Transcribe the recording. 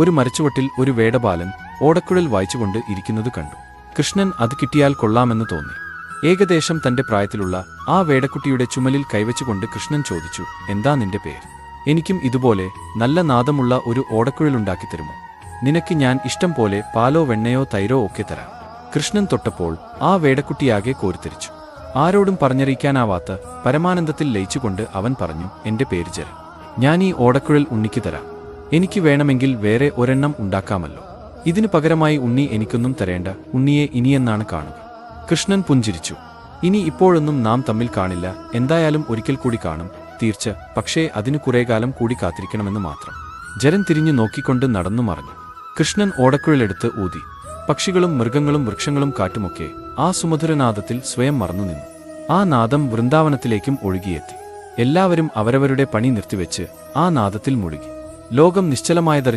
ഒരു മരച്ചുവട്ടിൽ ഒരു വേടബാലൻ ഓടക്കുഴൽ വായിച്ചുകൊണ്ട് ഇരിക്കുന്നത് കണ്ടു. കൃഷ്ണൻ അത് കിട്ടിയാൽ കൊള്ളാമെന്ന് തോന്നി. ഏകദേശം തന്റെ പ്രായത്തിലുള്ള ആ വേടക്കുട്ടിയുടെ ചുമലിൽ കൈവച്ചുകൊണ്ട് കൃഷ്ണൻ ചോദിച്ചു എന്താ നിന്റെ പേര്? എനിക്കും ഇതുപോലെ നല്ല നാദമുള്ള ഒരു ഓടക്കുഴലുണ്ടാക്കി തരുമോ? നിനക്ക് ഞാൻ ഇഷ്ടം പോലെ പാലോ വെണ്ണയോ തൈരോ ഒക്കെ തരാം. കൃഷ്ണൻ തൊട്ടപ്പോൾ ആ വേടക്കുട്ടിയാകെ കോരിത്തെരിച്ചു. ആരോടും പറഞ്ഞറിയിക്കാനാവാത്ത പരമാനന്ദത്തിൽ ലയിച്ചുകൊണ്ട് അവൻ പറഞ്ഞു എന്റെ പേര് ജര ഞാൻ ഈ ഓടക്കുഴൽ ഉണ്ണിക്ക് തരാം. എനിക്ക് വേണമെങ്കിൽ വേറെ ഒരെണ്ണം ഉണ്ടാക്കാമല്ലോ. ഇതിനു പകരമായി ഉണ്ണി എനിക്കൊന്നും തരേണ്ട ഉണ്ണിയെ ഇനിയെന്നാണ് കാണുക. കൃഷ്ണൻ പുഞ്ചിരിച്ചു. ഇനി ഇപ്പോഴൊന്നും നാം തമ്മിൽ കാണില്ല എന്തായാലും ഒരിക്കൽ കൂടി കാണും തീർച്ച പക്ഷേ അതിനു കുറേ കാലം കൂടി കാത്തിരിക്കണമെന്ന് മാത്രം. ജരൻ തിരിഞ്ഞു നോക്കിക്കൊണ്ട് നടന്നു മറഞ്ഞു. കൃഷ്ണൻ ഓടക്കുഴലെടുത്ത് ഊതി. പക്ഷികളും മൃഗങ്ങളും വൃക്ഷങ്ങളും കാറ്റുമൊക്കെ ആ സുമധുരനാദത്തിൽ സ്വയം മറന്നു നിന്നു. ആ നാദം വൃന്ദാവനത്തിലേക്കും ഒഴുകിയെത്തി. എല്ലാവരും അവരവരുടെ പണി നിർത്തിവെച്ച് ആ നാദത്തിൽ മുഴുകി. ലോകം നിശ്ചലമായതറിഞ്ഞ